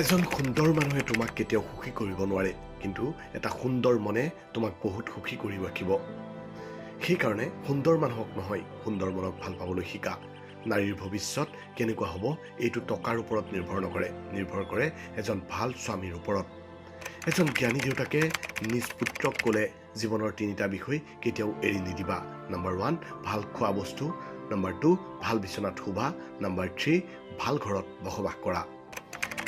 এজন সুন্দৰ মানুহে তোমাক কেতিয়াও সুখী কৰিব নোৱাৰে কিন্তু এটা সুন্দৰ মনে তোমাক বহুত সুখী কৰি ৰাখিব। সেইকাৰণে সুন্দৰ মানুহক নহয় সুন্দৰ মনক ভাল পাবলৈ শিকা। নাৰীৰ ভৱিষ্যত কেনেকুৱা হ'ব এইটো টকাৰ ওপৰত নিৰ্ভৰ নকৰে নিৰ্ভৰ কৰে এজন ভাল স্বামীৰ ওপৰত। এজন জ্ঞানী দেউতাকে নিজ পুত্ৰক ক'লে জীৱনৰ তিনিটা বিষয় কেতিয়াও এৰি নিদিবা। নাম্বাৰ ওৱান ভাল খোৱা বস্তু। নাম্বাৰ টু ভাল বিচনাত শুবা। নাম্বাৰ থ্ৰী ভাল ঘৰত বসবাস কৰা।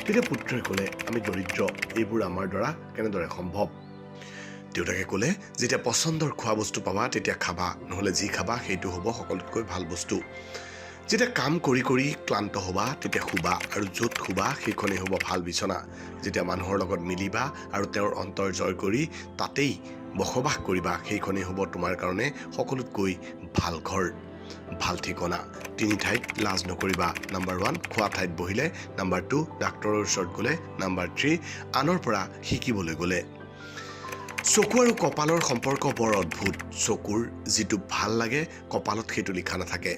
তেতিয়া পুত্ৰই ক'লে আমি দৰিদ্ৰ এইবোৰ আমাৰ দ্বাৰা কেনেদৰে সম্ভৱ? দেউতাকে ক'লে যেতিয়া পচন্দৰ খোৱা বস্তু পাবা তেতিয়া খাবা নহ'লে যি খাবা সেইটো হ'ব সকলোতকৈ ভাল বস্তু। যেতিয়া কাম কৰি কৰি ক্লান্ত হ'বা তেতিয়া শুবা আৰু য'ত শুবা সেইখনেই হ'ব ভাল বিচনা। যেতিয়া মানুহৰ লগত মিলিবা আৰু তেওঁৰ অন্তৰ জয় কৰি তাতেই বসবাস কৰিবা সেইখনেই হ'ব তোমাৰ কাৰণে সকলোতকৈ ভাল ঘৰ। ভাল ঠিকনা তিনি ঠাইত লাজ নকৰিবা। নাম্বাৰ ওৱান খোৱা ঠাইত বহিলে। নাম্বাৰ টু ডাক্তৰৰ ওচৰত গ'লে। নাম্বাৰ থ্ৰী আনৰ পৰা শিকিবলৈ গ'লে। চকু আৰু কপালৰ সম্পৰ্ক বৰ অদ্ভুত। চকুৰ যিটো ভাল লাগে কপালত সেইটো লিখা নাথাকে।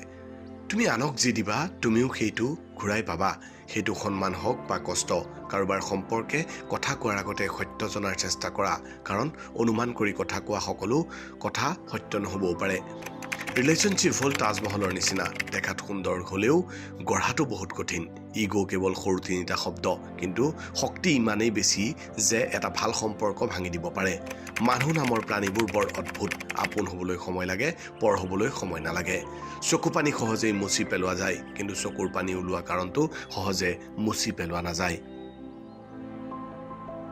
তুমি আনক যি দিবা তুমিও সেইটো ঘূৰাই পাবা। সেইটো সন্মান হওক বা কষ্ট কাৰোবাৰ সম্পৰ্কে কথা কোৱাৰ আগতে সত্য জনাৰ চেষ্টা কৰা। কাৰণ অনুমান কৰি কথা কোৱা সকলো কথা সত্য নহ'বও পাৰে। ৰিলেশ্যনশ্বিপ হ'ল তাজমহলৰ নিচিনা। দেখাত সুন্দৰ হ'লেও গঢ়াটো বহুত কঠিন। ইগ' কেৱল সৰু তিনিটা শব্দ কিন্তু শক্তি ইমানেই বেছি যে এটা ভাল সম্পৰ্ক ভাঙি দিব পাৰে। মানুহ নামৰ প্ৰাণীবোৰ বৰ অদ্ভুত। আপোন হ'বলৈ সময় লাগে পৰ হ'বলৈ সময় নালাগে। চকু পানী সহজেই মুচি পেলোৱা যায় কিন্তু চকুৰ পানী ওলোৱা কাৰণটো সহজে মুচি পেলোৱা নাযায়।